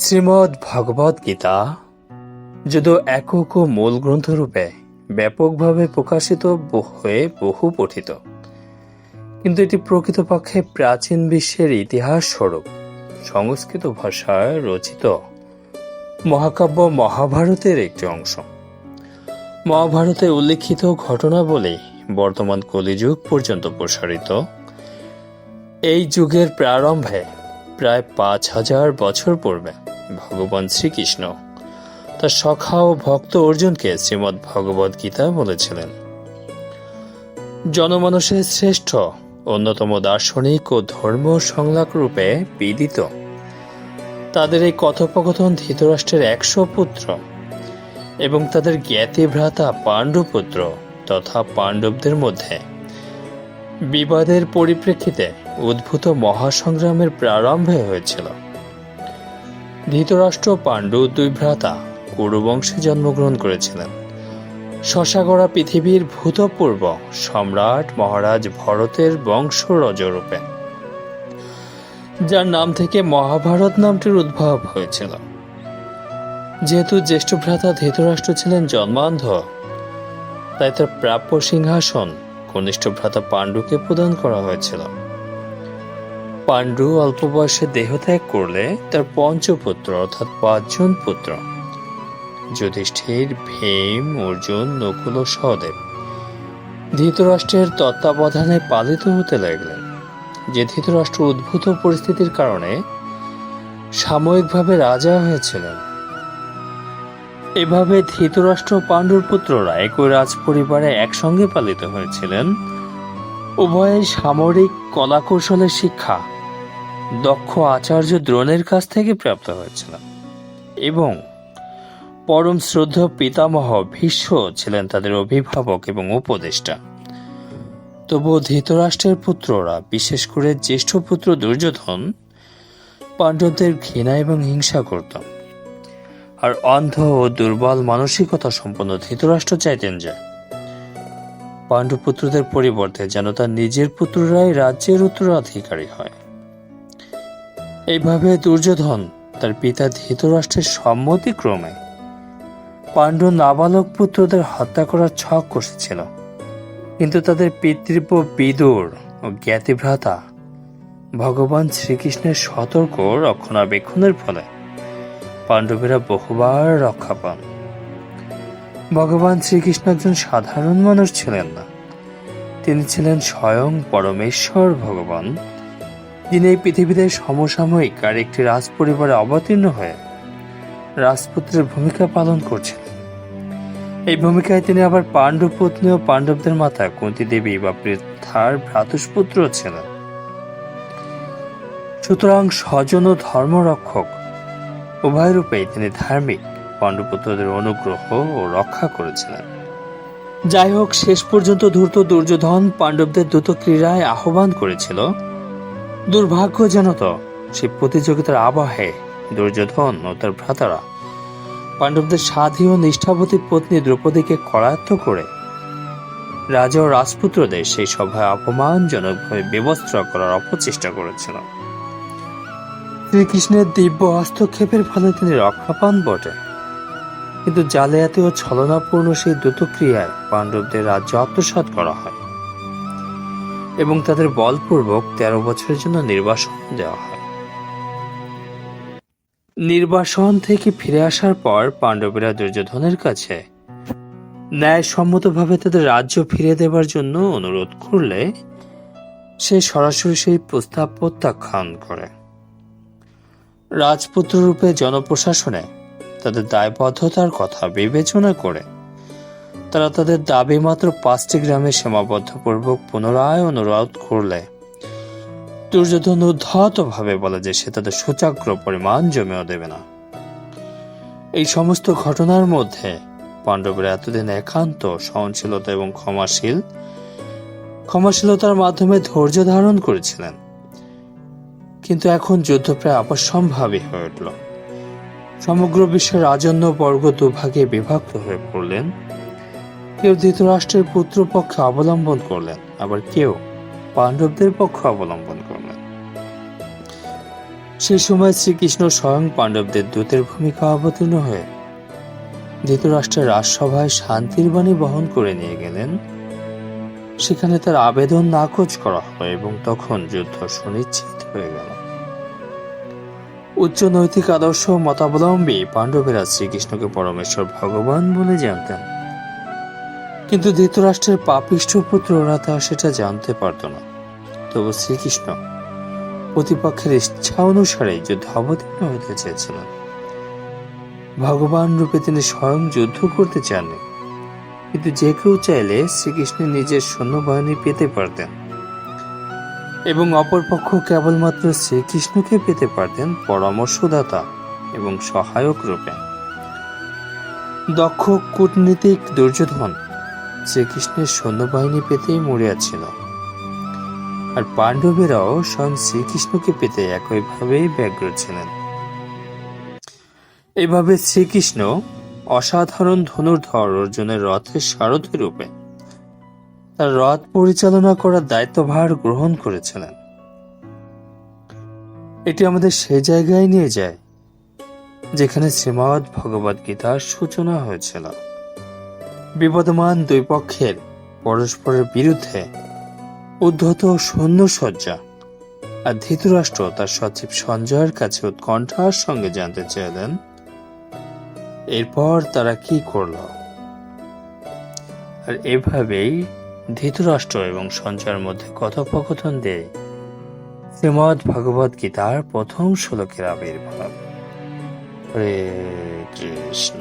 শ্রীমদ্ ভগবদ গীতা যদিও একক ও মূল গ্রন্থরূপে ব্যাপকভাবে প্রকাশিত হয়ে বহু পঠিত। কিন্তু এটি প্রকৃতপক্ষে প্রাচীন বিশ্বের ইতিহাস স্বরূপ। সংস্কৃত ভাষায় রচিত মহাকাব্য মহাভারতের একটি অংশ। মহাভারতে উল্লেখিত ঘটনাবলী বর্তমান কলিযুগ পর্যন্ত প্রসারিত। এই যুগের প্রারম্ভে প্রায় পাঁচ হাজার বছর পূর্বে ভগবান শ্রীকৃষ্ণ। তার সখা ও ভক্ত অর্জুনকে শ্রীমদ্ ভগবদ গীতা বলেছিলেন। জনমানসের শ্রেষ্ঠ, অন্যতম দার্শনিক ও ধর্ম সংলাপ রূপে বিদিত তাদের এই কথোপকথন ধৃতরাষ্ট্রের একশো পুত্র এবং তাদের জ্ঞাতি ভ্রাতা পাণ্ডুপুত্র তথা পাণ্ডবদের মধ্যে বিবাদের পরিপ্রেক্ষিতে উদ্ভূত মহাসংগ্রামের প্রারম্ভে হয়েছিল। ধৃতরাষ্ট্র পাণ্ডু দুই ভ্রাতা কুরুবংশে জন্মগ্রহণ করেছিলেন। শশাগড়া পৃথিবীর ভূতপূর্ব সম্রাট মহারাজ ভরতের বংশরজরূপে, যার নাম থেকে মহাভারত নামটির উদ্ভব হয়েছিল। যেহেতু জ্যেষ্ঠ ভ্রাতা ধৃতরাষ্ট্র ছিলেন জন্মান্ধ, তাই তার প্রাপ্য সিংহাসন কনিষ্ঠ ভ্রাতা পাণ্ডুকে প্রদান করা হয়েছিল। পাণ্ডু অল্প বয়সে দেহত্যাগ করলে তার পঞ্চপুত্র অর্থাৎ পাঁচজন পুত্র। যুধিষ্ঠির, ভীম, অর্জুন, নকুল ও সহদেব ধৃতরাষ্ট্রের তত্ত্বাবধানে পালিত হতে লাগলেন। যে ধৃতরাষ্ট্র উদ্ভূত পরিস্থিতির কারণে সাময়িকভাবে রাজা হয়েছিলেন। এভাবে ধৃতরাষ্ট্র পাণ্ডুর পুত্ররা একই রাজ পরিবারে একসঙ্গে পালিত হয়েছিলেন। উভয়ের সামরিক কলাকৌশলের শিক্ষা দক্ষ আচার্য দ্রোণের কাছ থেকে প্রাপ্ত হয়েছিল এবং পরম শ্রদ্ধ পিতামহ ভীষ্ম ছিলেন তাদের অভিভাবক এবং উপদেষ্টা। তবুও ধৃতরাষ্ট্রের পুত্ররা, বিশেষ করে জ্যেষ্ঠ পুত্র দুর্যোধন, পাণ্ডবদের ঘৃণা এবং হিংসা করত আর অন্ধ ও দুর্বল মানসিকতা সম্পন্ন ধৃতরাষ্ট্র চাইতেন যে, পাণ্ডুপুত্রদের পরিবর্তে যেন তার নিজের পুত্ররাই রাজ্যের উত্তরাধিকারী হয়। এইভাবে দুর্যোধন তার পিতা ধৃতরাষ্ট্রের সম্মতিক্রমে পাণ্ডু নাবালক পুত্রদের হত্যা করার ছক কষেছিল। কিন্তু তাদের পিতৃব্য বিদুর ও জ্ঞাতিভ্রাতা ভগবান শ্রীকৃষ্ণের সতর্ক রক্ষণাবেক্ষণের ফলে পাণ্ডবেরা বহুবার রক্ষা পান। ভগবান শ্রীকৃষ্ণ একজন সাধারণ মানুষ ছিলেন না। তিনি ছিলেন স্বয়ং পরমেশ্বর ভগবান। যিনি এই পৃথিবীতে সমসাময়িক আর একটি রাজ পরিবারে অবতীর্ণ হয়ে রাজপুত্রের ভূমিকা পালন করছিলেন এই ভূমিকায় তিনি আবার পাণ্ডু পত্নী ও পাণ্ডবদের মাতা কুন্তী দেবী বা পৃথার ভ্রাতুষ্পুত্র ছিলেন সুতরাং স্বজন ও ধর্মরক্ষক উভয় রূপেই তিনি ধার্মিক, পাণ্ডুপুত্রদের অনুগ্রহ ও রক্ষা করেছিলেন যাই হোক, শেষ পর্যন্ত ধূর্ত দুর্যোধন পাণ্ডবদের দ্রুত ক্রীড়ায় আহ্বান করেছিল। দুর্ভাগ্যজনত সেই প্রতিযোগিতার আবহে দুর্যোধন ও তার ভ্রাতারা পাণ্ডবদের সাধী ও নিষ্ঠাবতী পত্নী দ্রৌপদীকে করায়ত্ত করে রাজা ও রাজপুত্রদের সেই সভায় অপমানজনকভাবে বিবস্ত্র করার অপচেষ্টা করেছিল। শ্রীকৃষ্ণের দিব্য হস্তক্ষেপের ফলে তিনি রক্ষা পান বটে। কিন্তু জালিয়াতি ও ছলনাপূর্ণ সেই দ্রুতক্রিয়ায় পাণ্ডবদের রাজ্য আত্মসাৎ করা হয়। এবং তাদের বলপূর্বক তেরো বছরের জন্য নির্বাসন দেওয়া হয়। নির্বাসন থেকে ফিরে আসার পর পাণ্ডবেরা দুর্যোধনের কাছে ন্যায়সম্মতভাবে তাদের রাজ্য ফিরে দেবার জন্য অনুরোধ করলে সে সরাসরি সেই প্রস্তাব প্রত্যাখ্যান করে। রাজপুত্র রূপে জনপ্রশাসনে তাদের দায়বদ্ধতার কথা বিবেচনা করে তারা তাদের দাবি মাত্র পাঁচটি গ্রামে সীমাবদ্ধপূর্বক পুনরায় অনুরোধ করলে। দুর্যোধন উদ্ধত ভাবে বলে যে সে তাদের সুচাগ্র পরিমাণ জমেও দেবে না। এই সমস্ত ঘটনার মধ্যে পাণ্ডবরা এতদিন একান্ত সহনশীলতা এবং ক্ষমাশীল, ক্ষমাশীলতার মাধ্যমে ধৈর্য ধারণ করেছিলেন। কিন্তু এখন যুদ্ধ প্রায় অবশ্যম্ভাবী হয়ে উঠল। সমগ্র বিশ্বের রাজন্য বর্গ দুভাগে বিভক্ত হয়ে পড়লেন। কেউ ধৃতরাষ্ট্রের পুত্র পক্ষে অবলম্বন করলেন, আবার কেউ পাণ্ডবদের পক্ষ অবলম্বন করলেন। সেই সময় শ্রীকৃষ্ণ স্বয়ং পাণ্ডবদের দূতের ভূমিকা অবতীর্ণ হয়ে ধৃতরাষ্ট্রের রাজসভায় শান্তির বাণী বহন করে নিয়ে গেলেন। সেখানে তার আবেদন নাকচ করা হয় এবং তখন যুদ্ধ সুনিশ্চিত হয়ে গেল। উচ্চ নৈতিক আদর্শ মতাবলম্বী পাণ্ডবেরা শ্রীকৃষ্ণকে পরমেশ্বর ভগবান বলে জানতেন। কিন্তু ধৃতরাষ্ট্রের পাপিষ্ঠ পুত্ররা তা সেটা জানতে পারত না। তবু শ্রীকৃষ্ণ প্রতিপক্ষের ইচ্ছা অনুসারে যুদ্ধ অবতীর্ণ হতে চেয়েছিলেন। ভগবান রূপে তিনি স্বয়ং যুদ্ধ করতে চাননি। কিন্তু যে কেউ চাইলে শ্রীকৃষ্ণ নিজের সৈন্যবাহিনী পেতে পারতেন এবং অপরপক্ষ কেবলমাত্র শ্রীকৃষ্ণকে পেতে পারতেন পরামর্শদাতা এবং সহায়ক রূপে। দক্ষ কূটনীতিক দুর্যোধন শ্রীকৃষ্ণের সৈন্যবাহিনী পেতেই মরিয়াছিল আর পাণ্ডবেরাও স্বয়ং শ্রীকৃষ্ণকে পেতে একইভাবেই ব্যগ্র ছিলেন। এভাবে শ্রীকৃষ্ণ অসাধারণ ধনুর্ধর অর্জুনের রথের সারথী রূপে তার রথ পরিচালনা করার দায়িত্বভার গ্রহণ করেছিলেন। এটি আমাদের সে জায়গায় নিয়ে যায়, যেখানে শ্রীমৎ ভগবদ গীতার সূচনা হয়েছিল। বিবদমান দুই পক্ষের পরস্পরের বিরুদ্ধে উদ্ধত সৈন্যসজ্জা। আর ধৃতরাষ্ট্র তার সচিব সঞ্জয়ের কাছে উৎকণ্ঠার সঙ্গে জানতে চাইলেন এরপর তারা কি করল? আর এভাবেই ধৃতরাষ্ট্র এবং সঞ্জয়ের মধ্যে কথোপকথন দেয় শ্রীমদ ভগবদ গীতার প্রথম শ্লোকের আবির্ভাব। হরে কৃষ্ণ।